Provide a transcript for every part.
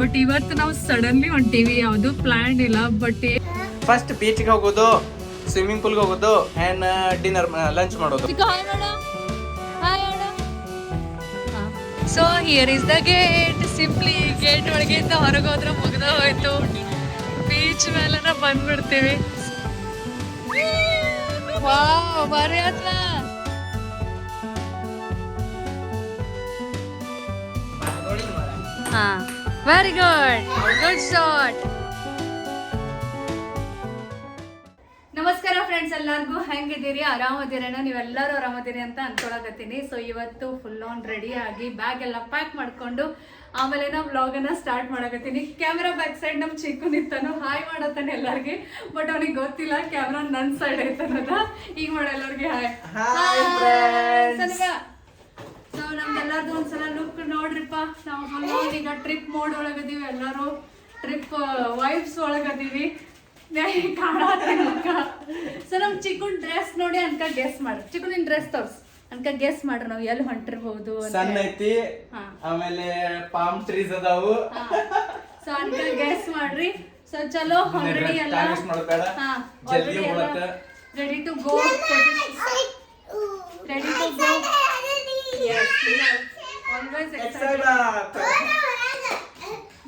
But ಇವತ್ತು ನಾವು suddenly ಹೊಂಟೀವಿ ಯಾವುದು ಪ್ಲಾನ್ ಇಲ್ಲ ಬಟ್ ಫಸ್ಟ್ ಬೀಚ್ಗೆ ಹೋಗೋದು ಸ್ವಿಮ್ಮಿಂಗ್ ಪೂಲ್ಗೆ ಹೋಗೋದು ಅಂಡ್ ಡಿನ್ನರ್ ಲಂಚ್ ಮಾಡೋದು. So here is the gate simply gate ಒಳಗಿಂದ ಹೊರಗೆ ಹೋದ್ರೆ ಮುಗ್ದ ಹೋಯ್ತು. ಬೀಚ್ ಮೇಲೆನ ಬಂದ್ಬಿಡ್ತೀವಿ. ವಾವ್ ಬಾರಿ ಹತ್ರ ಹಾ. ವೆರಿ ಗುಡ್ ಗುಡ್ ಶಾಟ್ ನಮಸ್ಕಾರ ಫ್ರೆಂಡ್ಸ್ ಎಲ್ಲರಿಗೂ. ಹೆಂಗಿದ್ದೀರಿ? ಆರಾಮದಿರೇನ? ನೀವೆಲ್ಲರೂ ಆರಾಮದಿರಿ ಅಂತ ಅನ್ಕೊಳಕತ್ತೀನಿ. ಸೊ ಇವತ್ತು ಫುಲ್ ಆನ್ ರೆಡಿ ಆಗಿ ಬ್ಯಾಗ್ ಎಲ್ಲ ಪ್ಯಾಕ್ ಮಾಡ್ಕೊಂಡು ಆಮೇಲೆ ನಾವು ವ್ಲಾಗನ್ನ ಅನ್ನ ಸ್ಟಾರ್ಟ್ ಮಾಡಕತ್ತೀನಿ. ಕ್ಯಾಮ್ರಾ ಬ್ಯಾಕ್ ಸೈಡ್ ನಮ್ಮ ಚಿಕ್ಕು ನಿಂತಾನು ಹಾಯ್ ಮಾಡತ್ತಾನೆ ಎಲ್ಲರಿಗೆ. ಬಟ್ ಅವನಿಗೆ ಗೊತ್ತಿಲ್ಲ ಕ್ಯಾಮ್ರಾ ನನ್ ಸೈಡ್ ಐತನಲ್ಲ ಈಗ ಮಾಡ ಎಲ್ಲರಿಗೆ. Hi Hi, friends. ಸೊ ನಮ್ದೆಲ್ಲರದು ಒಂದ್ಸಲ ಲುಕ್ ನೋಡ್ರಿಪ್ಪ. ನಾವು ಫುಲ್ ಈಗ ಟ್ರಿಪ್ ಮೋಡ್ ಒಳಗದೀವಿ ಎಲ್ಲರೂ ಟ್ರಿಪ್ ವೈಬ್ಸ್ ಒಳಗದೀವಿ ಸೊ ನಮ್ ಚಿಕ್ಕನ್ ಡ್ರೆಸ್ ನೋಡಿ ಅನ್ಕ ಗೆಸ್ ಮಾಡ್ರಿ ಚಿಕ್ಕನ್ ಡ್ರೆಸ್ ತೋರ್ಸ್. ಅನ್ಕ ಗೆಸ್ ಮಾಡ್ರಿ ನಾವು ಎಲ್ಲಿ ಹೊಂಟಿರ್ಬಹುದು ಸನ್ ಐತಿ ಆಮೇಲೆ ಪಾಮ್ ಟ್ರೀಸ್ ಅದಾವು. ಸೊ ಅನ್ಕ ಗೆಸ್ ಮಾಡ್ರಿ. ಸೊ ಚಲೋ ಆಲ್ರೆಡಿ ಎಲ್ಲ. Ready to go ready to go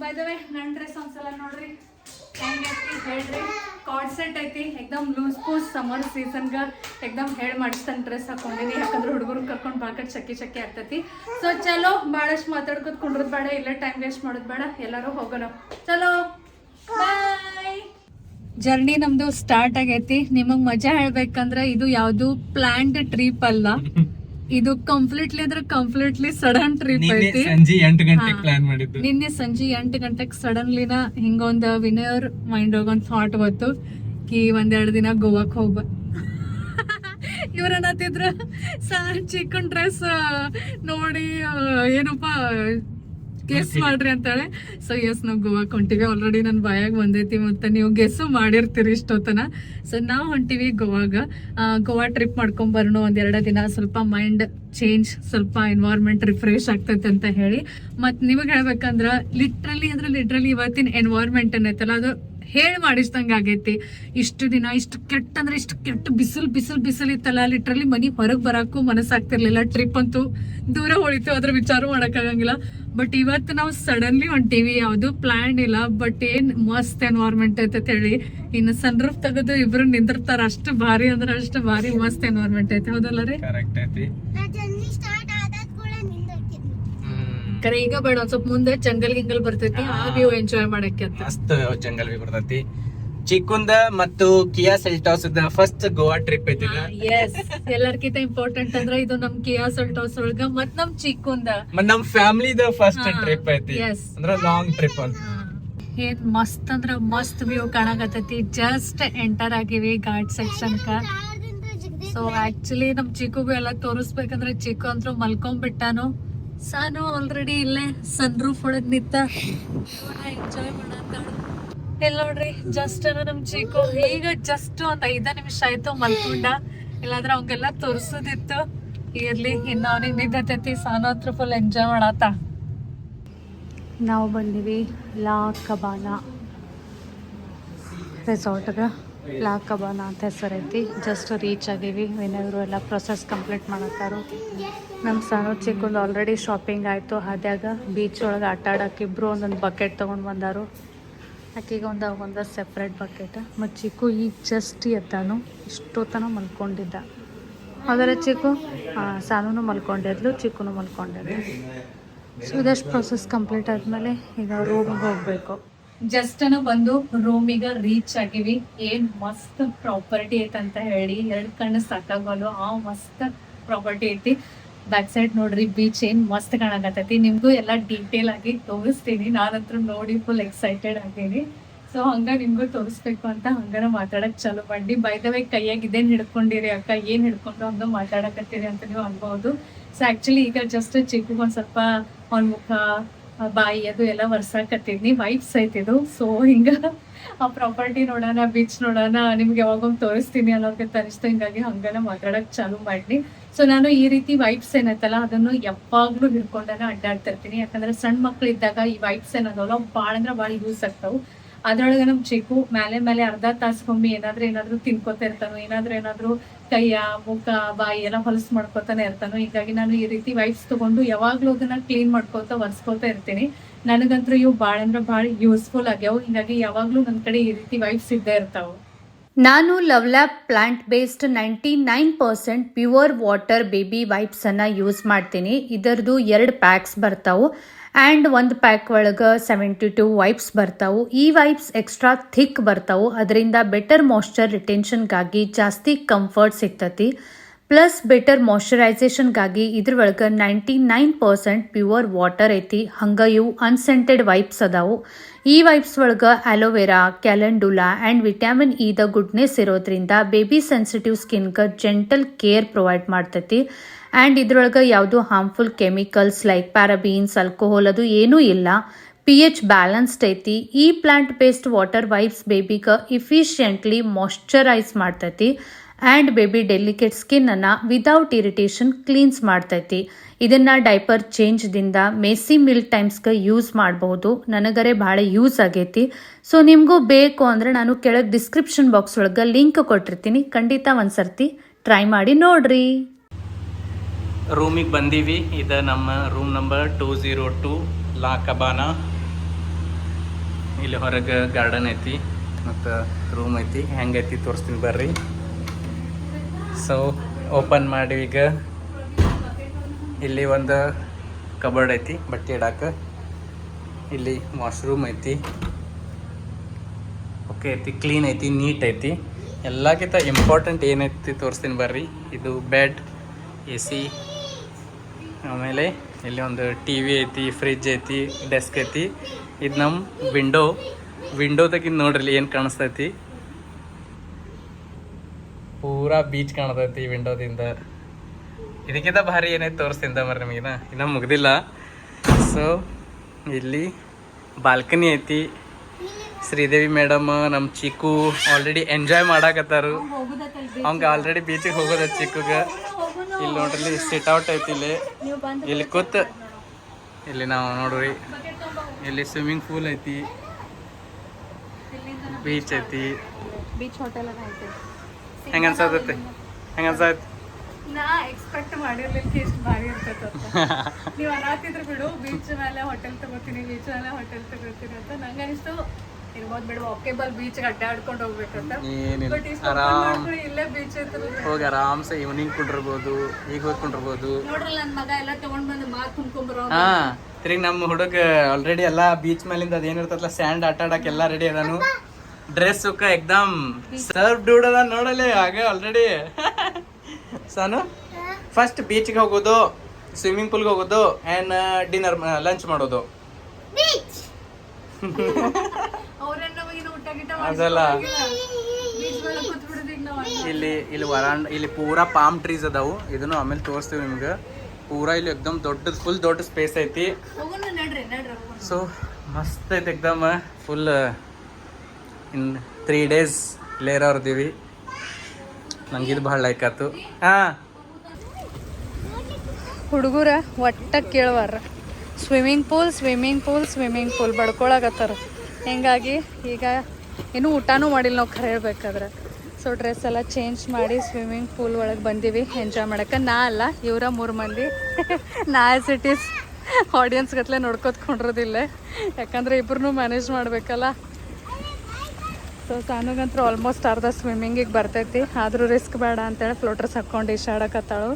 by the way ನನ್ನ ಡ್ರೆಸ್ ಒಂದ್ಸಲ ನೋಡ್ರಿ. ಹೆಂಗೈತಿ ಹೇಳ್ರಿ. ಕಾರ್ಡ್ ಸೆಟ್ ಐತಿ. ಎಕ್ದಮ್ ಲೂಸ್ ಪೂಸ್ ಸಮರ್ ಸೀಸನ್ಗ ಎಕ್ದಮ್ ಹೇಳಿ ಮಾಡಿಸ್ತಾನೆ ಡ್ರೆಸ್ ಹಾಕೊಂಡಿನಿ. ಯಾಕಂದ್ರೆ ಹುಡುಗರು ಕರ್ಕೊಂಡು ಬಾಕಟ್ ಚಕ್ಕಿ ಚಕ್ಕಿ ಆಗ್ತೈತಿ. ಸೊ ಚಲೋ. ಭಾಳಷ್ಟು ಮಾತಾಡ್ಕೊತ ಕುಂಡ್ರದ್ ಬೇಡ. ಇಲ್ಲ ಟೈಮ್ ವೇಸ್ಟ್ ಮಾಡೋದು ಬೇಡ. ಎಲ್ಲರೂ ಹೋಗೋಣ. ಚಲೋ. ಜರ್ನಿ ನಮ್ದು ಸ್ಟಾರ್ಟ್ ಆಗೈತಿ. ನಿಮಗ್ ಮಜಾ ಹೇಳ್ಬೇಕಂದ್ರೆ ಇದು ಯಾವ್ದು ಪ್ಲಾನ್ಡ್ ಟ್ರಿಪ್ ಅಲ್ಲ. ಇದು ಕಂಪ್ಲೀಟ್ಲಿ ಅಂದ್ರೆ ಕಂಪ್ಲೀಟ್ಲಿ ಸಡನ್ ಟ್ರಿಪ್ ನಿನ್ನೆ ಐತಿ. ಸಂಜೆ ಎಂಟು ಗಂಟೆಗೆ ಪ್ಲಾನ್ ಮಾಡಿದ್ದು. ನಿನ್ನೆ ಸಂಜೆ ಎಂಟು ಗಂಟೆಗೆ ಸಡನ್ಲಿನ ಹಿಂಗೊಂದು ವಿನಯರ್ ಮೈಂಡ್ ಒಂದು ಥಾಟ್ ಬಂತು. ಕಿ ಒಂದೆರಡು ದಿನ ಗೋವಾಕ್ ಹೋಗ್ಬ ಇವ್ರನ್ನತ್ತಿದ್ರು ಸಣ್ಣ ಚಿಕ್ಕನ್ ಡ್ರೆಸ್ ನೋಡಿ ಏನಪ್ಪ ಗೆಸ್ ಮಾಡ್ರಿ ಅಂತಾಳೆ. ಸೊ ಎಸ್ ನಾವು ಗೋವಾಕ್ ಹೊಂಟಿವಿ ಆಲ್ರೆಡಿ ನನ್ನ ಬಾಯಾಗ ಬಂದೈತಿ ಮತ್ತೆ ನೀವು ಗೆಸ್ ಮಾಡಿರ್ತೀರಿ ಇಷ್ಟೊತ್ತನ. ಸೊ ನಾವು ಹೊಂಟಿವಿ ಗೋವಾಗ. ಗೋವಾ ಟ್ರಿಪ್ ಮಾಡ್ಕೊಂಡ್ ಬರೋಣ. ಒಂದೆರಡು ದಿನ ಸ್ವಲ್ಪ ಮೈಂಡ್ ಚೇಂಜ್ ಸ್ವಲ್ಪ ಎನ್ವೈರ್ಮೆಂಟ್ ರಿಫ್ರೆಶ್ ಆಗ್ತೈತೆ ಅಂತ ಹೇಳಿ. ಮತ್ ನಿಮಗೆ ಹೇಳ್ಬೇಕಂದ್ರ ಲಿಟ್ರಲಿ ಅಂದ್ರೆ ಲಿಟ್ರಲಿ ಇವತ್ತಿನ ಎನ್ವೈರ್ಮೆಂಟ್ ಏನೈತಲ್ಲ ಅದು ಹೇಳಿ ಮಾಡಿಸ್ದಂಗ ಆಗೈತಿ. ಇಷ್ಟು ದಿನ ಇಷ್ಟು ಕೆಟ್ಟ ಅಂದ್ರೆ ಇಷ್ಟು ಕೆಟ್ಟ ಬಿಸಿಲು ಬಿಸಿಲು ಬಿಸಿಲು ಇತ್ತಲ್ಲ ಲಿಟ್ರಲಿ ಮನಿ ಹೊರಗ್ ಬರೋಕ್ಕೂ ಮನಸ್ಸಾಗ್ತಿರ್ಲಿಲ್ಲ. ಟ್ರಿಪ್ ಅಂತೂ ದೂರ ಹೊಳಿತು ಅದ್ರ ವಿಚಾರ ಮಾಡೋಕ್ಕಾಗಂಗಿಲ್ಲ. ಬಟ್ ಇವತ್ತು ನಾವು ಸಡನ್ಲಿ ಹೊಂಟೀವಿ ಯಾವ್ದು ಪ್ಲಾನ್ ಇಲ್ಲ. ಬಟ್ ಏನ್ ಮಸ್ತ್ ಎನ್ವೈರ್ಮೆಂಟ್ ಐತೆ ಅಂತ ಹೇಳಿ ಇನ್ನು ಸನ್ ರೂಫ್ ತೆಗೆದು ಇಬ್ರು ನಿಂದಿರ್ತಾರ. ಅಷ್ಟು ಭಾರಿ ಅಂದ್ರೆ ಅಷ್ಟು ಭಾರಿ ಮಸ್ತ್ ಎನ್ವೈರ್ಮೆಂಟ್ ಐತೆ. ಹೌದಲ್ಲ ರೀ? ಕರೆಕ್ಟ್ ಐತಿ. ಕರೆ ಈಗ ಬೇಡ ಒಂದ್ ಸ್ವಲ್ಪ ಮುಂದೆ ಜಂಗಲ್ ಗಿಂಗಲ್ ಬರ್ತೈತಿ ಆ ವ್ಯೂ ಎಂಜಾಯ್ ಮಾಡಕ್ಕೆ ಅಂತ. ಮಸ್ತ್ ಜಂಗಲ್ ವ್ಯೂ ಬರ್ತೈತಿ. ಚಿಕ್ಕುಂದ ಮತ್ತು Kia Seltos first Goa trip ಐತಿ. ಎಸ್ ಎಲ್ಲರ್ಕಿಂತ ಇಂಪಾರ್ಟೆಂಟ್ ಅಂದ್ರೆ ಇದು ನಮ್ ಕಿಯಾ ಸೆಲ್ಟಾಸ್ ಒಳಗ ಮತ್ ನಮ್ ಚಿಕ್ಕುಂದ. ಮತ್ ನಮ್ ಫ್ಯಾಮಿಲಿದ ಫಸ್ಟ್ ಟ್ರಿಪ್ ಐತಿ. ಅಂದ್ರೆ ಅಂದ್ರ ಲಾಂಗ್ ಟ್ರಿಪ್ ಅಂತ. ಏನ್ ಮಸ್ತ್ ಅಂದ್ರ ಮಸ್ತ್ ವ್ಯೂ ಕಾಣಕತ್ತೈತಿ. ಜಸ್ಟ್ ಎಂಟರ್ ಆಗಿವಿ ಗಾರ್ಡ್ ಸೆಕ್ಷನ್ ಕ. ಸೊ ಆಕ್ಚುಲಿ ನಮ್ ಚಿಕ್ಕುಗೂ ಎಲ್ಲ ತೋರಿಸ್ಬೇಕಂದ್ರೆ ಚಿಕ್ಕು ಅಂತೂ ಮಲ್ಕೊಂಡ್ಬಿಟ್ಟಾನು ಸಾನು ಆಲ್ರೆಡಿ ಇಲ್ಲೇ ಸನ್ ರೂಫ್ ಒಳಗ್ ನಿಂತ. ಎಂಜಾಯ್ ಮಾಡತ್ತಾಳು ಇಲ್ಲ ನೋಡ್ರಿ ಜಸ್ಟ್ ನಮ್ ಚಿಕ್ಕು. ಈಗ ಜಸ್ಟ್ ಒಂದ್ ಐದ ನಿಮಿಷ ಆಯ್ತು ಮಲ್ಕೊಂಡ. ಇಲ್ಲಾಂದ್ರೆ ಅವಂಗೆಲ್ಲ ತೋರ್ಸೋದಿತ್ತು. ಇರ್ಲಿ, ಇನ್ನ ಅವನಿಗೆ ನಿದ್ದತೈತಿ ಸಾನು ಹತ್ರ ಫುಲ್ ಎಂಜಾಯ್ ಮಾಡತ್ತ ನಾವು ಬಂದಿವಿ ಲಾ ಕಬಾನ ರೆಸಾರ್ಟ್ಗೆ ಲಾ ಕಬಾನ ಅಂತ ಹೆಸರೈತಿ ಜಸ್ಟ್ ರೀಚ್ ಆಗೀವಿ. ಏನಾದ್ರು ಎಲ್ಲ ಪ್ರೊಸೆಸ್ ಕಂಪ್ಲೀಟ್ ಮಾಡತ್ತಾರು. ನಮ್ಮ ಸಣ್ಣ ಚಿಕ್ಕೊಂದು ಆಲ್ರೆಡಿ ಶಾಪಿಂಗ್ ಆಯಿತು. ಹಾದ್ಯಾಗ ಬೀಚ್ ಒಳಗೆ ಆಟ ಆಡಕ್ಕೆ ಇಬ್ಬರು ಒಂದೊಂದು ಬಕೆಟ್ ತೊಗೊಂಡು ಬಂದಾರು. ಆಕೆಗೆ ಒಂದು ಒಂದು ಸೆಪ್ರೇಟ್ ಬಕೆಟ್ ಮತ್ತು ಚಿಕ್ಕು ಈಗ ಜಸ್ಟ್ ಎದ್ದಾನು. ಇಷ್ಟೊತ್ತನ ಮಲ್ಕೊಂಡಿದ್ದ. ಅದರ ಚಿಕ್ಕು ಸಾನೂ ಮಲ್ಕೊಂಡಿದ್ಲು ಚಿಕ್ಕೂ ಮಲ್ಕೊಂಡಿದ್ಲು. ಸೊ ಇದಷ್ಟು ಪ್ರೊಸೆಸ್ ಕಂಪ್ಲೀಟ್ ಆದಮೇಲೆ ಈಗ ರೂಮ್ಗೆ ಹೋಗ್ಬೇಕು. ಜಸ್ಟ್ ಬಂದು ರೂಮಿಗೆ ರೀಚ್ ಆಗಿವಿ. ಏನ್ ಮಸ್ತ್ ಪ್ರಾಪರ್ಟಿ ಅಂತ ಹೇಳಿ ಎರಡು ಕಣ್ಣು ಸಾಕಾಗಲ್ಲ ಆ ಮಸ್ತ್ ಪ್ರಾಪರ್ಟಿ ಐತಿ. ಬ್ಯಾಕ್ ಸೈಡ್ ನೋಡ್ರಿ ಬೀಚ್ ಏನ್ ಮಸ್ತ್ ಕಾಣಕತ್ತೈತಿ. ನಿಮ್ಗೂ ಎಲ್ಲ ಡೀಟೇಲ್ ಆಗಿ ತೋರಿಸ್ತೀನಿ. ನಾನಂತ್ರ ನೋಡಿ ಫುಲ್ ಎಕ್ಸೈಟೆಡ್ ಆಗೀನಿ. ಸೊ ಹಂಗ ನಿಮ್ಗೂ ತೋರಿಸ್ಬೇಕು ಅಂತ ಹಂಗಾರ ಮಾತಾಡಕ್ ಚಲೋ ಮಾಡಿ. ಬೈ ದ ವೇ ಕೈಯಾಗ ಇದೇನ್ ಹಿಡ್ಕೊಂಡಿರಿ ಅಕ್ಕ? ಏನ್ ಹಿಡ್ಕೊಂಡು ಹಂಗ ಮಾತಾಡಕತ್ತೀರಿ ಅಂತ ನೀವು ಅನ್ಬಹುದು ಸೊ ಆಕ್ಚುಲಿ ಈಗ ಜಸ್ಟ್ ಚಿಕ್ಕ ಒಂದ್ ಸ್ವಲ್ಪ ಅವ್ನ ಮುಖ ಬಾಯಿ ಅದು ಎಲ್ಲ ವರ್ಸಾಕತ್ತಿದ್ನಿ ವೈಫ್ಸ್ ಐತಿದು ಸೊ ಹಿಂಗ ಆ ಪ್ರಾಪರ್ಟಿ ನೋಡೋಣ ಬೀಚ್ ನೋಡೋಣ, ನಿಮ್ಗೆ ಯಾವಾಗೊಮ್ಮೆ ತೋರಿಸ್ತೀನಿ ಅನ್ನೋದಕ್ಕೆ ಅನಿಸ್ತು. ಹಿಂಗಾಗಿ ಹಂಗನ ಮಾತಾಡಕ್ ಚಾಲು ಮಾಡ್ಲಿ ಸೊ ನಾನು ಈ ರೀತಿ ವೈಬ್ಸ್ ಏನೈತಲ್ಲ, ಅದನ್ನು ಯಾವಾಗ್ಲೂ ಹಿಡ್ಕೊಂಡನ ಅಡ್ಡಾಡ್ತಾ ಇರ್ತೀನಿ ಯಾಕಂದ್ರೆ ಸಣ್ಣ ಮಕ್ಳು ಇದ್ದಾಗ ಈ ವೈಬ್ಸ್ ಏನದಲ್ಲ ಭಾಳ ಅಂದ್ರೆ ಭಾಳ ಯೂಸ್ ಆಗ್ತಾವು. ಅದ್ರೊಳಗೆ ನಮ್ ಚಿಕ್ಕು ಮೇಲೆ ಮೇಲೆ ಅರ್ಧ ತಾಸ್ಗೊಮ್ಮೆ ಏನಾದ್ರೂ ಏನಾದ್ರೂ ತಿನ್ಕೋತಾ ಇರ್ತಾನೋ, ಏನಾದ್ರೂ ಏನಾದ್ರೂ ಕೈಯ, ಮುಖ, ಬಾಯಿ ಎಲ್ಲ ಹೊಲಸು ಮಾಡ್ಕೋತಾನೆ ಇರ್ತಾನೋ, ಹೀಗಾಗಿ ನಾನು ಈ ರೀತಿ ವೈಪ್ಸ್ ತಗೊಂಡು ಯಾವಾಗ್ಲೂ ಅದನ್ನ ಕ್ಲೀನ್ ಮಾಡ್ಕೋತ ಒರೆಸ್ಕೋತಾ ಇರ್ತೀನಿ. ನನಗಂತೂ ಇವು ಭಾಳ ಅಂದ್ರೆ ಭಾಳ ಯೂಸ್ಫುಲ್ ಆಗ್ಯಾವ, ಹೀಗಾಗಿ ಯಾವಾಗ್ಲೂ ನನ್ನ ಕಡೆ ಈ ರೀತಿ ವೈಪ್ಸ್ ಇದ್ದೇ ಇರ್ತಾವ. ನಾನು LuvLap plant based ninety nine percent pure water baby ವೈಪ್ಸನ್ನು use ಮಾಡ್ತೀನಿ. ಇದರದು ಎರಡು ಪ್ಯಾಕ್ಸ್ ಬರ್ತಾವು. ಆ್ಯಂಡ್ ಒಂದು ಪ್ಯಾಕ್ ಒಳಗೆ ಸೆವೆಂಟಿ ಟು ವೈಪ್ಸ್ ಬರ್ತಾವು. ಈ ವೈಪ್ಸ್ ಎಕ್ಸ್ಟ್ರಾ ಥಿಕ್ ಬರ್ತಾವು. ಅದರಿಂದ ಬೆಟರ್ ಮಾಯ್ಶ್ಚರ್ ರಿಟೆನ್ಷನ್ಗಾಗಿ ಜಾಸ್ತಿ ಕಂಫರ್ಟ್ ಸಿಗ್ತತಿ. ಪ್ಲಸ್ ಬೆಟರ್ ಮಾಯ್ಶ್ಚರೈಸೇಷನ್ಗಾಗಿ ಇದ್ರ ಒಳಗೆ ninety nine percent pure water ಐತಿ. ಹಂಗೆ ಇವು ಅನ್ಸೆಂಟೆಡ್ ವೈಪ್ಸ್ ಅದಾವು. ಈ ವೈಪ್ಸ್ ಒಳಗೆ aloe vera calendula and vitamin E the goodness ಇರೋದ್ರಿಂದ ಬೇಬಿ ಸೆನ್ಸಿಟಿವ್ ಸ್ಕಿನ್ಗೆ ಜೆಂಟಲ್ ಕೇರ್ ಪ್ರೊವೈಡ್ ಮಾಡ್ತೈತಿ. ಆ್ಯಂಡ್ ಇದ್ರೊಳಗೆ ಯಾವುದು harmful chemicals like parabens alcohol ಅದು ಏನೂ ಇಲ್ಲ. ಪಿ ಎಚ್ ಬ್ಯಾಲೆನ್ಸ್ಡ್ ಐತಿ. ಈ ಪ್ಲಾಂಟ್ ಬೇಸ್ಡ್ ವಾಟರ್ ವೈಪ್ಸ್ ಬೇಬಿಗೆ ಇಫಿಷಿಯೆಂಟ್ಲಿ ಮಾಯ್ಶ್ಚರೈಸ್ ಮಾಡ್ತೈತಿ ಆ್ಯಂಡ್ ಬೇಬಿ ಡೆಲಿಕೇಟ್ ಸ್ಕಿನ್ನನ್ನು ವಿದೌಟ್ ಇರಿಟೇಷನ್ ಕ್ಲೀನ್ಸ್ ಮಾಡ್ತೈತಿ. ಇದನ್ನು ಡೈಪರ್ ಚೇಂಜ್ದಿಂದ ಮೇಸಿ ಮಿಲ್ ಟೈಮ್ಸ್ಗೆ ಯೂಸ್ ಮಾಡಬಹುದು. ನನಗರೆ ಭಾಳ ಯೂಸ್ ಆಗೈತಿ. ಸೊ ನಿಮಗೂ ಬೇಕು ಅಂದರೆ ನಾನು ಕೆಳಗೆ ಡಿಸ್ಕ್ರಿಪ್ಷನ್ ಬಾಕ್ಸ್ ಒಳಗೆ ಲಿಂಕ್ ಕೊಟ್ಟಿರ್ತೀನಿ. ಖಂಡಿತ ಒಂದು ಸರ್ತಿ ಟ್ರೈ ಮಾಡಿ ನೋಡ್ರಿ. ರೂಮಿಗೆ ಬಂದೀವಿ. ಇದು ನಮ್ಮ room number two zero two La Cabana ಇಲ್ಲಿ ಹೊರಗೆ ಗಾರ್ಡನ್ ಐತಿ, ಮತ್ತು ರೂಮ್ ಐತಿ. ಹೆಂಗೈತಿ ತೋರಿಸ್ತೀನಿ ಬರ್ರಿ. ಸೊ ಓಪನ್ ಮಾಡಿ ಈಗ. ಇಲ್ಲಿ ಒಂದು ಕಬರ್ಡ್ ಐತಿ, ಬಟ್ಟೆ ಇಡಾಕ. ಇಲ್ಲಿ ವಾಶ್ರೂಮ್ ಐತಿ. ಓಕೆ ಐತಿ ಕ್ಲೀನ್ ಐತಿ ನೀಟ್ ಐತಿ. ಎಲ್ಲಕ್ಕಿಂತ ಇಂಪಾರ್ಟೆಂಟ್ ಏನೈತಿ ತೋರಿಸ್ತೀನಿ ಬರ್ರಿ. ಇದು ಬೆಡ್ ಎ ಸಿ ಆಮೇಲೆ ಇಲ್ಲಿ ಒಂದು ಟಿ ವಿ ಐತಿ ಫ್ರಿಜ್ ಐತಿ ಡೆಸ್ಕ್ ಐತಿ. ಇದು ನಮ್ಮ ವಿಂಡೋ ವಿಂಡೋದಾಗಿಂದ ನೋಡ್ರಿ ಏನು ಕಾಣಿಸ್ತೈತಿ. ಪೂರಾ ಬೀಚ್ ಕಾಣ್ತೈತಿ ವಿಂಡೋದಿಂದ ಇದಕ್ಕಿಂತ ಭಾರಿ ಏನೈತೆ ತೋರಿಸ್ತಿಂದ ಮರ ನಿಮಗಿನ. ಇನ್ನೂ ಮುಗ್ದಿಲ್ಲ. ಸೊ ಇಲ್ಲಿ ಬಾಲ್ಕನಿ ಐತಿ. ಶ್ರೀದೇವಿ ಮೇಡಮ್ ನಮ್ಮ ಚಿಕ್ಕು ಆಲ್ರೆಡಿ ಎಂಜಾಯ್ ಮಾಡಾಕತ್ತಾರು. ಅವಂಗೆ ಆಲ್ರೆಡಿ ಬೀಚಿಗೆ ಹೋಗೋದ ಚಿಕ್ಕಗ. ಇಲ್ಲಿ ನೋಡ್ರಿ ಸಿಟ್ ಔಟ್ ಐತಿ ಇಲ್ಲಿ. ಇಲ್ಲಿ ಕೂತ್ ಇಲ್ಲಿ ನಾವು ನೋಡ್ರಿ ಇಲ್ಲಿ ಸ್ವಿಮ್ಮಿಂಗ್ ಪೂಲ್ ಐತಿ. ಬೀಚ್ ಐತಿ. ಬೀಚ್ ಹೋಟೆಲ್ ಹೆಂಗ ಅನ್ಸತೈತಿ? ಹೆಂಗ ಅನ್ಸತ್? ನಾ ಎಕ್ಸ್ಪೆಕ್ಟ್ ಮಾಡಿರ್ಲಿಕ್ಕೆ ಎಷ್ಟು ಭಾರಿ ಇರ್ತೈತೆ ನೀವು ಅನಾತಿದ್ರು ಬಿಡು ಬೀಚ್ ಮೇಲೆ ಹೋಟೆಲ್ ತಗೋತೀನಿ ಬೀಚ್ ಮೇಲೆ ಹೋಟೆಲ್ ತಗೋತೀನಿ ಅಂತ ನಂಗೆ ಅನಿಸ್ತು ಇರ್ಬೋದು ಬೀಚ್ ಅಡ್ಡಾಡ್ಕೊಂಡು ಹೋಗ್ಬೇಕಂತ. ಇಲ್ಲೇ ಬೀಚ್ ಹೋಗಿ ಆರಾಮ್ಸೆ ಈವ್ನಿಂಗ್ ಕುಂಡಿರ್ಬೋದು ಈಗ ಹೋಗಿ ಕುಂಡಿರ್ಬೋದು. ನೋಡ್ರಲ್ಲ ನನ್ನ ಮಗ ಎಲ್ಲ ತಗೊಂಡ್ ಬಂದು ಮಾರ್ ಕುಂತ್ಕೊಂಬರೋ ಹಾ ತಿರ್ಗಿ ನಮ್ಮ ಹುಡುಗ ಆಲ್ರೆಡಿ ಎಲ್ಲ ಬೀಚ್ ಮೇಲಿಂದ ಅದೇನಿರ್ತಲ್ಲ ಸ್ಯಾಂಡ್ ಆಟ ಆಡಕ್ ಎಲ್ಲ ರೆಡಿ ಅದಾನು. ಡ್ರೆಸ್ ಸುಕ್ಕ ಎಕ್ದಮ್ ಸರ್ವ್ ಡೂಡ್ ಅದ ನೋಡಲಿ ಹಾಗೆ ಆಲ್ರೆಡಿ ಸಾನು? ಫಸ್ಟ್ ಬೀಚ್ಗೆ ಹೋಗೋದು ಸ್ವಿಮ್ಮಿಂಗ್ ಪೂಲ್ಗೆ ಹೋಗೋದು ಆ್ಯಂಡ್ ಡಿನ್ನರ್ ಲಂಚ್ ಮಾಡೋದು ಅವ್ರನ್ನ ನಮಗಿನ ಊಟ ಗಿಟ ಅದಲ್ಲ ಇಲ್ಲಿ ಇಲ್ಲಿ ವರಾಂಡ, ಇಲ್ಲಿ ಪೂರಾ ಪಾಮ್ ಟ್ರೀಸ್ ಅದಾವು. ಇದನ್ನು ಆಮೇಲೆ ತೋರಿಸ್ತೀವಿ ನಿಮ್ಗೆ. ಪೂರಾ ಇಲ್ಲಿ ಎಕ್ದಮ್ ದೊಡ್ಡ ಫುಲ್ ದೊಡ್ಡ ಸ್ಪೇಸ್ ಐತಿ. ಸೊ ಮಸ್ತ್ ಐತೆ ಎಕ್ದಮ್. ಫುಲ್ ಇನ್ ತ್ರೀ ಡೇಸ್ ಲೇರವ್ರದೀವಿ ನಂಗೆ ಇದು ಭಾಳ ಲೈಕ್ ಆಯ್ತು ಹಾಂ. ಹುಡುಗರ ಒಟ್ಟ ಕೇಳುವಾರ. Swimming pool swimming pool swimming pool ಬಡ್ಕೊಳಕತ್ತಾರ. ಹಿಂಗಾಗಿ ಈಗ ಇನ್ನೂ ಊಟನೂ ಮಾಡಿಲ್ಲ ನಾವು ಖರೆ ಹೇಳ್ಬೇಕಾದ್ರೆ ಸೊ ಡ್ರೆಸ್ ಎಲ್ಲ ಚೇಂಜ್ ಮಾಡಿ ಸ್ವಿಮ್ಮಿಂಗ್ ಪೂಲ್ ಒಳಗೆ ಬಂದೀವಿ. ಎಂಜಾಯ್ ಮಾಡಕ್ಕೆ. ನಾ ಅಲ್ಲ, ಇವರ ಮೂರು ಮಂದಿ. ನಾ ಆಸ್ ಇಟ್ ಈಸ್ ಆಡಿಯನ್ಸ್ ಗತ್ಲೆ ನೋಡ್ಕೊತ್ಕೊಂಡಿರೋದಿಲ್ಲ ಯಾಕಂದ್ರೆ ಇಬ್ರು ಮ್ಯಾನೇಜ್ ಮಾಡಬೇಕಲ್ಲ. ಸೊ ಸಾನುಗಂತೂ ಆಲ್ಮೋಸ್ಟ್ ಅರ್ಧ ಸ್ವಿಮ್ಮಿಂಗಿಗೆ ಬರ್ತೈತಿ. ಆದರೂ ರಿಸ್ಕ್ ಬೇಡ ಅಂತೇಳಿ ಫ್ಲೋಟರ್ಸ್ ಹಾಕ್ಕೊಂಡು ಈಶಾಡಕತ್ತಾಳು.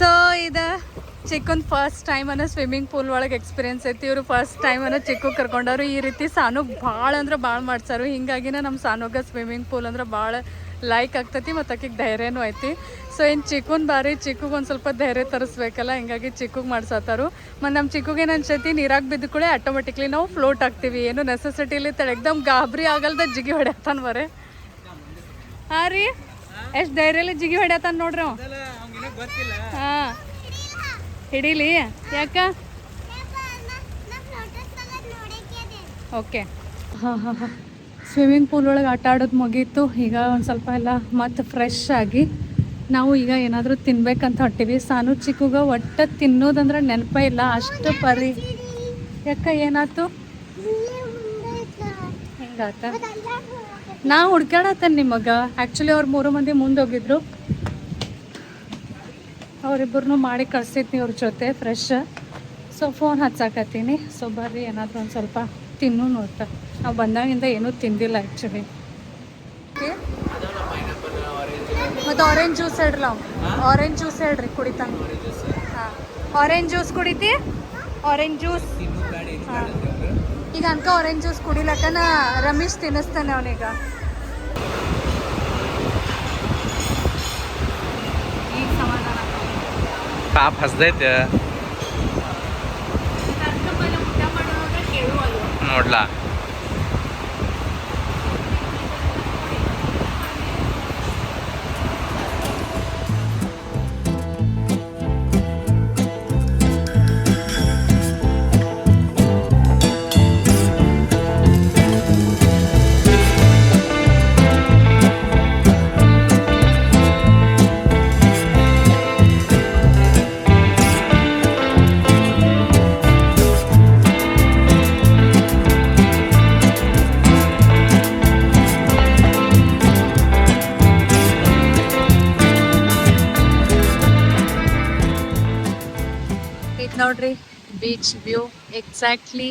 ಸೊ ಇದು ಚಿಕ್ಕನ್ ಫಸ್ಟ್ ಟೈಮ್ ಅನ್ನೋ ಸ್ವಿಮ್ಮಿಂಗ್ ಪೂಲ್ ಒಳಗೆ ಎಕ್ಸ್ಪೀರಿಯನ್ಸ್ ಐತಿ. ಇವರು ಫಸ್ಟ್ ಟೈಮ್ ಅನ್ನೋ ಚಿಕ್ಕು ಕರ್ಕೊಂಡವ್ರು. ಈ ರೀತಿ ಸಾನುಗ್ ಭಾಳ ಅಂದ್ರೆ ಭಾಳ ಮಾಡ್ಸಾರು. ಹಿಂಗಾಗಿನೇ ನಮ್ಮ ಸಾನುಗ ಸ್ವಿಮ್ಮಿಂಗ್ ಪೂಲ್ ಅಂದ್ರೆ ಭಾಳ ಲೈಕ್ ಆಗ್ತೈತಿ ಮತ್ತು ಆಕಿಗೆ ಧೈರ್ಯನೂ ಐತಿ. ಸೊ ಇನ್ನು ಚಿಕ್ಕನ್ ಬಾರಿ ಚಿಕ್ಕಗೆ ಒಂದು ಸ್ವಲ್ಪ ಧೈರ್ಯ ತರಿಸ್ಬೇಕಲ್ಲ ಹಿಂಗಾಗಿ ಚಿಕ್ಕಗೆ ಮಾಡ್ಸತ್ತಾರು ಮತ್ತು ನಮ್ಮ ಚಿಕ್ಕಗೆ ಏನು ಅನ್ಸೈತಿ ನೀರಾಗ ಬಿದ್ದ ಕೂಡ ಆಟೋಮೆಟಿಕ್ಲಿ ನಾವು ಫ್ಲೋಟ್ ಆಗ್ತೀವಿ. ಏನು ನೆಸೆಸಿಟಿ ಇಲ್ಲಿ ಎಕ್ದಮ್ ಗಾಬರಿ ಆಗಲ್ದ ಜಿಗಿ ಹೊಡ್ಯಾತಾನ ಬರೇ ಹಾಂ ರೀ? ಎಷ್ಟು ಧೈರ್ಯಲ್ಲಿ ಜಿಗಿ ಹೊಡ್ಯಾತಾನ ನೋಡ್ರಿ ಅವ. ಹಾಂ. ಹಿಡೀಲಿ? ಯಾಕ? ಓಕೆ ಹಾಂ ಹಾಂ ಸ್ವಿಮ್ಮಿಂಗ್ ಪೂಲ್ ಒಳಗೆ ಆಟ ಆಡೋದು ಮುಗೀತು. ಈಗ ಒಂದು ಸ್ವಲ್ಪ ಎಲ್ಲ ಮತ್ತೆ ಫ್ರೆಶ್ ಆಗಿ ನಾವು ಈಗ ಏನಾದರೂ ತಿನ್ಬೇಕಂತ ಹೊಟ್ಟಿವಿ ಸಾನು ಚಿಕ್ಕಗ ಒಟ್ಟು ತಿನ್ನೋದಂದ್ರೆ ನೆನಪೇ ಇಲ್ಲ. ಅಷ್ಟು ಪರಿ. ಯಾಕ ಏನಾಯ್ತು ಹಿಂಗಾತ? ನಾ ಹುಡ್ಕ್ಯಾಡತ್ತೇನೆ ನಿಮಗೆ ಆ್ಯಕ್ಚುಲಿ ಅವ್ರು ಮೂರು ಮಂದಿ ಮುಂದೆ ಹೋಗಿದ್ರು. ಅವರಿಬ್ಬರನ್ನೂ ಮಾಡಿ ಕಳ್ಸಿದ್ನಿ ಅವ್ರ ಜೊತೆ ಫ್ರೆಶ್ ಸೊ ಫೋನ್ ಹಚ್ಚಾಕತ್ತೀನಿ. ಸೊ ಬರ್ರಿ, ಏನಾದರೂ ಒಂದು ಸ್ವಲ್ಪ ತಿನ್ನು ನೋಡ್ತಾ. ನಾವು ಬಂದಾಗಿಂದ ಏನೂ ತಿಂದಿಲ್ಲ ಆ್ಯಕ್ಚುಲಿ ಮತ್ತು ಆರೆಂಜ್ ಜ್ಯೂಸ್ ಹೇಳ್ರಲ್ಲ ಆರೆಂಜ್ ಜ್ಯೂಸ್ ಹೇಳ್ರಿ ಕುಡಿತಾನೆ ಹಾಂ. ಆರೆಂಜ್ ಜ್ಯೂಸ್ ಕುಡಿತಿ? ಆರೆಂಜ್ ಜ್ಯೂಸ್ ಈಗ ಅನ್ಕ ಆರೆಂಜ್ ಜ್ಯೂಸ್ ಕುಡಿಲಕ್ಕ ರಮೇಶ್ ತಿನ್ನಿಸ್ತಾನೆ ಅವನೀಗ ताप हसतायत मोडला. ಬೀಚ್ ವ್ಯೂ ಎಕ್ಸಾಕ್ಟ್ಲಿ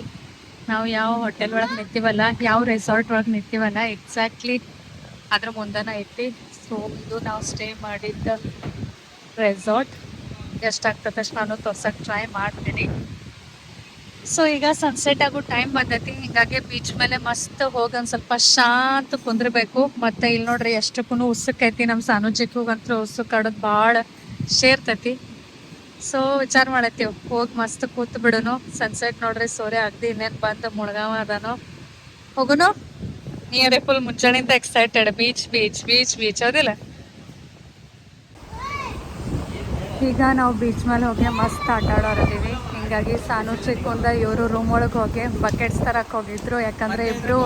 ನಾವು ಯಾವ ಹೋಟೆಲ್ ಒಳಗೆ ನಿಂತೀವಲ್ಲ, ಯಾವ ರೆಸಾರ್ಟ್ ಒಳಗೆ ನಿಂತೀವಲ್ಲ ಎಕ್ಸಾಕ್ಟ್ಲಿ ಅದ್ರ ಮುಂದನ ಐತಿ. ಸೊ ಇದು ನಾವು ಸ್ಟೇ ಮಾಡಿದ್ದ ರೆಸಾರ್ಟ್ ಎಷ್ಟಾಗ್ತದೆ ಅಷ್ಟು ನಾನು ತೋರ್ಸಕ್ಕೆ ಟ್ರೈ ಮಾಡ್ತೀನಿ. ಸೊ ಈಗ ಸನ್ಸೆಟ್ ಆಗೋ ಟೈಮ್ ಬಂದೈತಿ. ಹಿಂಗಾಗಿ ಬೀಚ್ ಮೇಲೆ ಮಸ್ತ್ ಹೋಗಿ ಒಂದು ಸ್ವಲ್ಪ ಶಾಂತ ಕುಂದ್ರಬೇಕು. ಮತ್ತೆ ಇಲ್ಲಿ ನೋಡ್ರಿ ಎಷ್ಟಕ್ಕೂ ಉಸುಕೈತಿ ನಮ್ಮ ಸಾನುಜಿಕ್ಕೂಗಂತೂ ಉಸುಕ್ ಆಡೋದು ಭಾಳ ಶೇರ್ತೈತಿ. ಸೊ ವಿಚಾರ ಮಾಡತ್ತೀವಿ ಹೋಗಿ ಮಸ್ತ್ ಕೂತ್ ಬಿಡೋನು ಸನ್ಸೆಟ್ ನೋಡ್ರಿ ಸೂರ್ಯ ಅಗ್ದಿ ಇನ್ನೇನ್ ಬಂದು ಮುಳಗಾವ ಅದಾನು ಹೋಗುನು ನೀರೇ full ಮುಂಚಾಣಿಂದ excited beach beach beach beach ಹೌದಿಲ್ಲ ಈಗ ನಾವು ಬೀಚ್ ಮೇಲೆ ಹೋಗಿ ಮಸ್ತ್ ಆಟ ಆಡೋರಿದ್ದೀವಿ ಹಿಂಗಾಗಿ ಸಾನು ಚಿಕ್ಕೊಂದ ಇವರು ರೂಮ್ ಒಳಗೆ ಹೋಗಿ ಬಕೆಟ್ಸ್ ತರಕ್ ಹೋಗಿದ್ರು ಯಾಕಂದ್ರೆ ಇಬ್ರು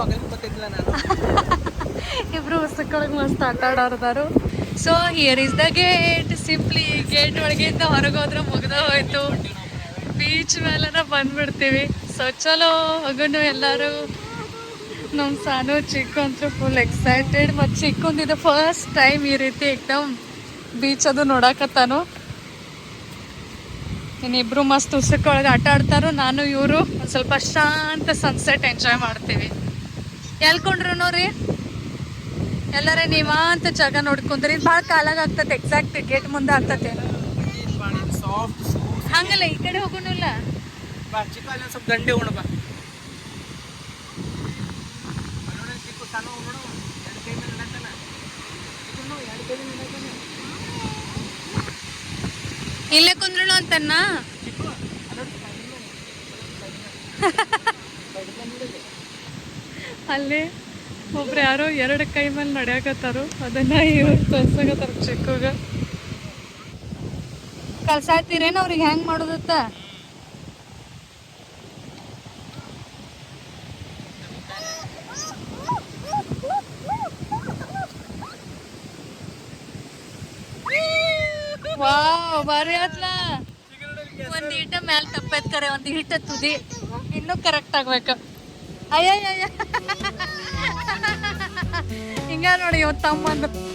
ಇಬ್ರು ಉಸಕ್ಕೊಳಗೆ ಮಸ್ತ್ ಆಟ ಆಡೋರ್ದಾರು so here is the gate simply gate ಒಳಗಿಂದ ಹೊರಗೆ ಹೋದ್ರೆ ಮುಗ್ದ ಹೋಯ್ತು. ಬೀಚ್ ಮೇಲೆ ಬಂದ್ಬಿಡ್ತೀವಿ. ಸೊ ಚಲೋ. ಹಗುನು ಎಲ್ಲರೂ. ನಮ್ಮ ಸಾನು ಚಿಕ್ಕ ಅಂತೂ ಫುಲ್ ಎಕ್ಸೈಟೆಡ್ ಮತ್ತು ಚಿಕ್ಕೊಂದಿದ್ದು ಫಸ್ಟ್ ಟೈಮ್ ಈ ರೀತಿ ಏಕ್ದಮ್ ಬೀಚ್ ಅದು ನೋಡಕತ್ತಾನು. ಇನ್ನಿಬ್ರು ಮಸ್ತ್ ಉಸಕ್ಕೊಳಗೆ ಆಟ ಆಡ್ತಾರೋ. ನಾನು, ಇವರು ಸ್ವಲ್ಪ ಶಾಂತ ಸನ್ಸೆಟ್ ಎಂಜಾಯ್ ಮಾಡ್ತೀವಿ. ಎಲ್ಕೊಂಡ್ರು ನೋಡ್ರಿ ಎಲ್ಲರ ನೀವಂತ ಜಾಗ ನೋಡ್ಕೊಂಡ್ರಿ ಭಾಳ ಕಾಲಾಗ ಆಗ್ತದೆ ಎಕ್ಸಾಕ್ಟ್ ಗೇಟ್ ಮುಂದೆ ಆಗ್ತತೆ ಹಂಗಲ್ಲ ಈ ಕಡೆ ಹೋಗೋಣಲ್ಲ ಸ್ವಲ್ಪ ದಂಡೆ ಬಾ. ಇಲ್ಲೇ ಕುಂದ್ರು ಅಂತನ್ನ? ಅಲ್ಲಿ? ಒಬ್ರು ಯಾರೋ ಎರಡು ಕೈ ಮೇಲೆ ನಡೆಯಕತ್ತಾರು ಅದನ್ನ ಇವ್ರು ಕಲ್ಸಕತ್ತಾರ ಚಿಕ್ಕಗ ಕಲ್ಸಾತಿರೇನು ಅವ್ರಿಗೆ ಹೆಂಗ್ ಮಾಡೋದತ್ತ? ವಾವ್ ಒಂದ್ ಹಿಟ್ಟ ಮ್ಯಾಲ್ ತಪ್ಪೈತ್ ಕರೆ ಒಂದ್ ಹಿಟ್ಟ ತುದಿ. ಇನ್ನೂ ಕರೆಕ್ಟ್ ಆಗ್ಬೇಕು. ಅಯ್ಯ ಹಿಂಗ ನೋಡಿ ಇವತ್ತು ತಮ್ಮಂದು very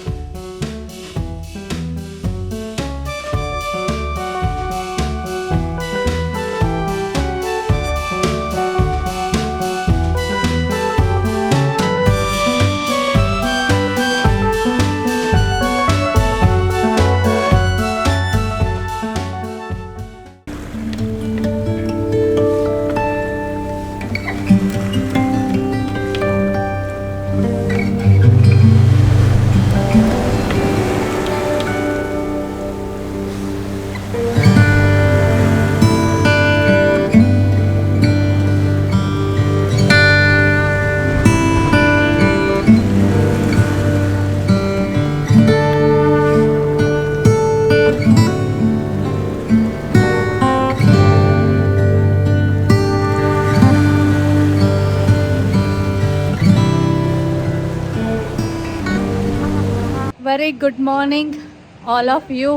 good morning all of you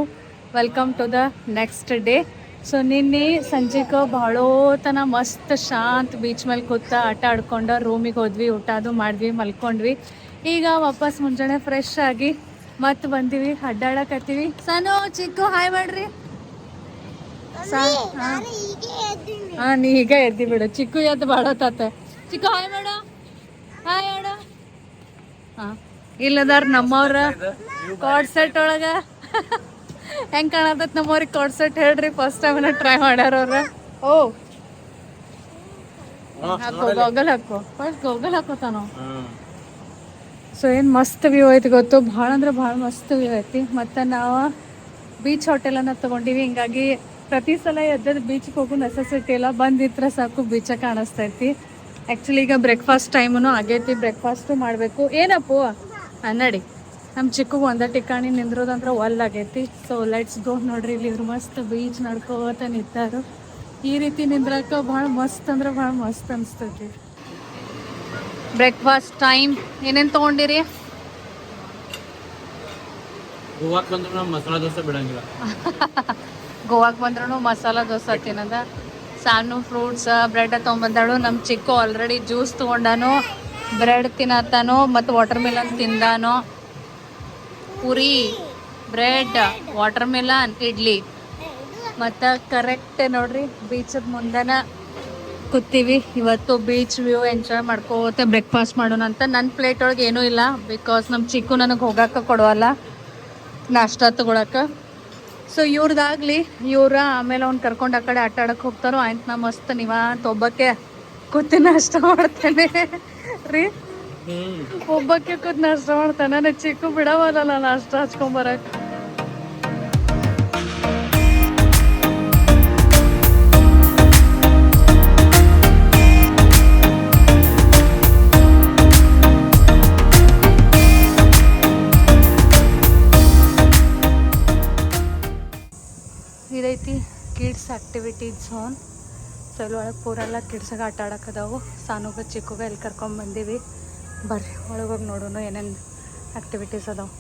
welcome to the next day so ನಿನ್ನೆ ಸಂಜೆಗೆ ಭಾಳೋತನ ಮಸ್ತ್ ಶಾಂತ್ ಬೀಚ್ ಮೇಲೆ ಕೂತ ಆಟ ಆಡ್ಕೊಂಡು ರೂಮಿಗೆ ಹೋದ್ವಿ ಊಟ ಅದು ಮಾಡಿದ್ವಿ ಮಲ್ಕೊಂಡ್ವಿ. ಈಗ ವಾಪಸ್ ಮುಂಜಾನೆ ಫ್ರೆಶ್ ಆಗಿ ಮತ್ತೆ ಬಂದೀವಿ ಅಡ್ಡಾಡಕತ್ತೀವಿ. ಸನು ಚಿಕ್ಕು ಹಾಯ್ ಮಾಡ್ರಿ. ಸಾ- ಹಾ. ಹಾ ನೀ ಈಗ ಎದ್ದಿ ಬಿಡು. ಚಿಕ್ಕು ಎದ್ದು ತಾತೆ ಚಿಕ್ಕು ಹಾಯ್ ಮಾಡ. ಹಾಯ್ ಮಾಡ ಹಾ. ಇಲ್ಲದಾರ ನಮ್ಮವ್ರ ಸೆಟ್ ಒಳಗ? ಹೆಂಗ್ ಕಾಣತತ್ ನಮ್ಮವ್ರಿಗೆ ಸೆಟ್ ಹೇಳ್ರಿ ಫಸ್ಟ್ ಟೈಮ್ ಟ್ರೈ ಮಾಡ್ಯಾರ ಅವ್ರ ಓ. ಹಾಕೋ ಗೋಗಲ್ ಹಾಕೋ. ಫಸ್ಟ್ ಗೋಗಲ್ ಹಾಕೋತಾನ ಸೊ ಏನ್ ಮಸ್ತ್ ವ್ಯೂ ಐತಿ ಗೊತ್ತು. ಭಾಳ ಅಂದ್ರೆ ಭಾಳ ಮಸ್ತ್ ವ್ಯೂ ಐತಿ. ಮತ್ತು ನಾವು ಬೀಚ್ ಹೋಟೆಲ್ ಅನ್ನ ತಗೊಂಡಿವಿ. ಹಿಂಗಾಗಿ ಪ್ರತಿ ಸಲ ಎದ್ದದ ಬೀಚ್ಗೆ ಹೋಗೋ ನೆಸೆಸಿಟಿ ಇಲ್ಲ ಬಂದಿದ್ರೆ ಸಾಕು ಬೀಚ ಕಾಣಿಸ್ತೈತಿ. ಆಕ್ಚುಲಿ ಈಗ ಬ್ರೇಕ್ಫಾಸ್ಟ್ ಟೈಮ್ ಆಗೈತಿ. ಬ್ರೇಕ್ಫಾಸ್ಟು ಮಾಡಬೇಕು. ಏನಪ್ಪ? ಅನ್ನಡಿ ನಡಿ ನಮ್ಮ ಚಿಕ್ಕಗೆ ಒಂದೇ ಟಿಕಾಣಿ ನಿಂದ್ರೋದಂದ್ರೆ ಒಲ್ ಆಗೈತಿ. ಸೊ ಲೈಟ್ಸ್ ಗೋ ನೋಡ್ರಿ ಇಲ್ಲಿ ಇವ್ರು ಮಸ್ತ್ ಬೀಚ್ ನಡ್ಕೋತ ನಿಂತಾರು. ಈ ರೀತಿ ನಿಂದ್ರಕ ಭಾಳ ಮಸ್ತ್ ಅಂದ್ರೆ ಭಾಳ ಮಸ್ತ್ ಅನಿಸ್ತೈತಿ. ಬ್ರೇಕ್ಫಾಸ್ಟ್ ಟೈಮ್ ಏನೇನು ತಗೊಂಡಿರಿ? ಗೋವಾಕ್ ಬಂದ್ರು ಮಸಾಲ ದೋಸೆ ಬಿಡಂಗಿಲ್ಲ. ಗೋವಾಗೆ ಬಂದ್ರೂ ಮಸಾಲ ದೋಸೆ ತಿನ್ನದ. ಸಾನು ಫ್ರೂಟ್ಸ್ ಬ್ರೆಡ್ ತೊಗೊಂಬಂದಾಳು. ನಮ್ಮ ಚಿಕ್ಕ ಆಲ್ರೆಡಿ ಜ್ಯೂಸ್ ತಗೊಂಡಾನು ಬ್ರೆಡ್ ತಿನ್ನತ್ತಾನು ಮತ್ತು watermelon ತಿಂದಾನು. Puri, bread watermelon idli. ಮತ್ತು ಕರೆಕ್ಟ್ ನೋಡ್ರಿ ಬೀಚದ ಮುಂದೆನ ಕೂತೀವಿ. ಇವತ್ತು ಬೀಚ್ ವ್ಯೂ ಎಂಜಾಯ್ ಮಾಡ್ಕೋತ ಬ್ರೇಕ್ಫಾಸ್ಟ್ ಮಾಡೋಣ ಅಂತ. ನನ್ನ ಪ್ಲೇಟ್ ಒಳಗೆ ಏನೂ ಇಲ್ಲ ಬಿಕಾಸ್ ನಮ್ಮ ಚಿಕ್ಕು ನನಗೆ ಹೋಗಕ್ಕೆ ಕೊಡೋಲ್ಲ ನಾಷ್ಟ ತಗೊಳಕ್ಕೆ ಸೊ ಇವ್ರದ್ದಾಗಲಿ ಇವ್ರ ಆಮೇಲೆ ಅವ್ನು ಕರ್ಕೊಂಡು ಆ ಕಡೆ ಆಟ ಆಡಕ್ಕೆ ಹೋಗ್ತಾರೋ, ಆಯ್ತು ನಾ ಮಸ್ತ್ ನೀವಾ ಒಬ್ಬಕ್ಕೆ ಕೂತಿ ನಾಷ್ಟ ಮಾಡ್ತೇನೆ. ರೀ? ಒಬ್ಬಕ್ಕೆ ಕೂತ್ ನಾಷ್ಟ ಮಾಡ್ತಾನೆ ನನ್ನ ಚಿಕ್ಕು ಬಿಡವಲ್ಲ ನಾಷ್ಟ ಹಚ್ಕೊಂಬರಕ್ಕೆ ಇದೈತಿ ಕಿಡ್ಸ್ ಆ್ಯಕ್ಟಿವಿಟಿ ಝೋನ್ ಸೊ ಇಲ್ಲಿ ಒಳಗೆ ಪೂರೆಲ್ಲ ಕಿಡ್ಸಾಗ ಆಟ ಆಡಕ್ಕದಾವು ಸಾನುಗ ಚಿಕ್ಕಗ ಇಲ್ಲಿ ಕರ್ಕೊಂಡ್ ಬಂದೀವಿ ಬರ್ರಿ ಒಳಗೆ ಹೋಗಿ ನೋಡೋಣ ಏನೇನು ಆ್ಯಕ್ಟಿವಿಟೀಸ್ ಅದಾವೆ.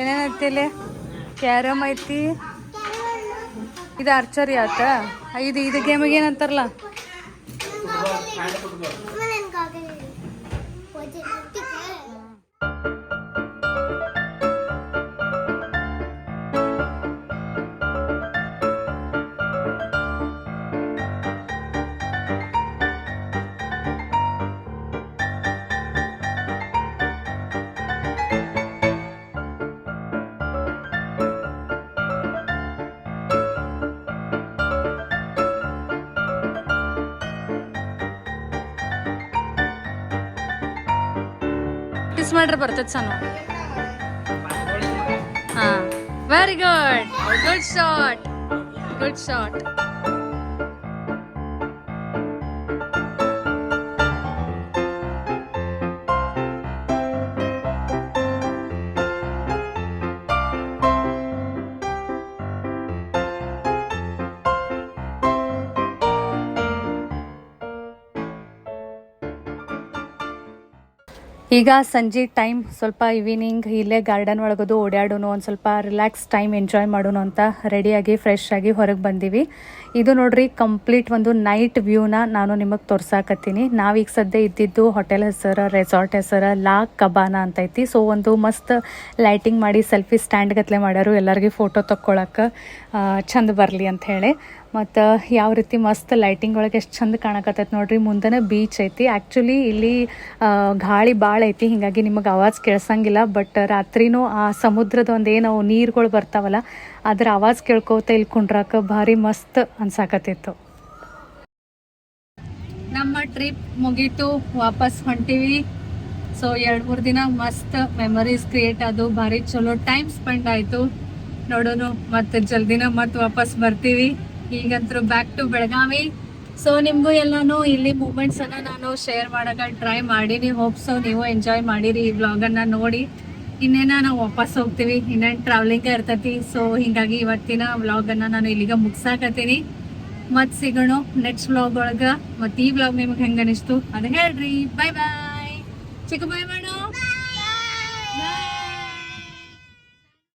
ಏನೇನೈತಿ ಇಲ್ಲಿ? ಕ್ಯಾರಮ್ ಐತಿ. ಇದು ಆರ್ಚರಿ ಆತ? ಇದು ಇದು ಗೇಮಿಗೆ ಏನಂತಾರಲ್ಲ? ಪ್ರಾಕ್ಟೀಸ್ ಮಾಡ್ರೆ ಬರ್ತೈತೆ ಸಣ್ಣ ಹಾಂ. Very good good shot good shot ಈಗ ಸಂಜೆ ಟೈಮ್ ಸ್ವಲ್ಪ ಈವ್ನಿಂಗ್ ಇಲ್ಲೇ ಗಾರ್ಡನ್ ಒಳಗದು ಓಡಾಡೋನು ಒಂದು ಸ್ವಲ್ಪ ರಿಲ್ಯಾಕ್ಸ್ ಟೈಮ್ ಎಂಜಾಯ್ ಮಾಡೋಣ ಅಂತ ರೆಡಿಯಾಗಿ ಫ್ರೆಶ್ ಆಗಿ ಹೊರಗೆ ಬಂದೀವಿ. ಇದು ನೋಡ್ರಿ ಕಂಪ್ಲೀಟ್ ಒಂದು ನೈಟ್ ವ್ಯೂನ ನಾನು ನಿಮಗೆ ತೋರ್ಸಾಕತ್ತೀನಿ. ನಾವೀಗ ಸದ್ಯ ಇದ್ದಿದ್ದು ಹೋಟೆಲ್ ಹೆಸರು ರೆಸಾರ್ಟ್ ಹೆಸರು ಲಾ ಕಬಾನ ಅಂತ ಐತಿ ಸೊ ಒಂದು ಮಸ್ತ್ ಲೈಟಿಂಗ್ ಮಾಡಿ ಸೆಲ್ಫಿ ಸ್ಟ್ಯಾಂಡ್ ಗತ್ಲೆ ಮಾಡ್ಯಾರು. ಎಲ್ಲರಿಗೂ ಫೋಟೋ ತಕ್ಕೊಳಕ್ಕೆ ಚಂದ ಬರಲಿ ಅಂತ ಹೇಳಿ. ಮತ್ತು ಯಾವ ರೀತಿ ಮಸ್ತ್ ಲೈಟಿಂಗ್ ಒಳಗೆ ಎಷ್ಟು ಚಂದ ಕಾಣಕತ್ತೈತೆ ನೋಡ್ರಿ. ಮುಂದೆನೇ ಬೀಚ್ ಐತಿ. ಆ್ಯಕ್ಚುಲಿ ಇಲ್ಲಿ ಗಾಳಿ ಭಾಳ ಐತಿ. ಹೀಗಾಗಿ ನಿಮಗೆ ಆವಾಜ್ ಕೇಳ್ಸಂಗಿಲ್ಲ. ಬಟ್ ರಾತ್ರಿನೂ ಆ ಸಮುದ್ರದ ಒಂದು ಏನು ನೀರುಗಳು ಬರ್ತಾವಲ್ಲ, ಅದ್ರ ಆವಾಜ್ ಕೇಳ್ಕೋತ ಇಲ್ಲಿ ಕುಂಡ್ರಾಕ ಭಾರಿ ಮಸ್ತ್ ಅನ್ಸಾಕತ್ತಿತ್ತು. ನಮ್ಮ ಟ್ರಿಪ್ ಮುಗೀತು. ವಾಪಸ್ ಹೊಂಟಿವಿ. ಸೊ ಎರಡು ಮೂರು ದಿನ ಮಸ್ತ್ ಮೆಮರೀಸ್ ಕ್ರಿಯೇಟ್ ಆದವು. ಭಾರಿ ಚಲೋ ಟೈಮ್ ಸ್ಪೆಂಡ್ ಆಯಿತು. ನೋಡೋಣ ಮತ್ತೆ ಜಲ್ದಿನ ಮತ್ತೆ ವಾಪಸ್ ಬರ್ತೀವಿ. ಈಗಂತೂ ಬ್ಯಾಕ್ ಟು ಬೆಳಗಾವಿ. ಸೊ ನಿಮಗೂ ಎಲ್ಲಾನು ಇಲ್ಲಿ ಮೂಮೆಂಟ್ಸ್ ಅನ್ನ ನಾನು ಶೇರ್ ಮಾಡಕ ಟ್ರೈ ಮಾಡೀನಿ. ಹೋಪ್ ಸೊ ನೀವು ಎಂಜಾಯ್ ಮಾಡಿರಿ ಈ ವ್ಲಾಗನ್ನು ನೋಡಿ. ಇನ್ನೇನ ನಾವು ವಾಪಸ್ ಹೋಗ್ತೀವಿ. ಇನ್ನೇನು ಟ್ರಾವೆಲಿಂಗ್ ಇರ್ತೈತಿ. ಸೊ ಹಿಂಗಾಗಿ ಇವತ್ತಿನ ವ್ಲಾಗನ್ನು ನಾನು ಇಲ್ಲಿಗ ಮುಗ್ಸಾಕತ್ತೀನಿ. ಮತ್ತೆ ಸಿಗೋಣ ನೆಕ್ಸ್ಟ್ ವ್ಲಾಗ್ ಒಳಗ. ಮತ್ ಈ ವ್ಲಾಗ್ ನಿಮ್ಗೆ ಹೆಂಗ ಅನಿಸ್ತು ಅದು ಹೇಳ್ರಿ. ಬಾಯ್ ಬಾಯ್ ಚಿಕ್ಕ ಬಾಯ್ ಮಾಡು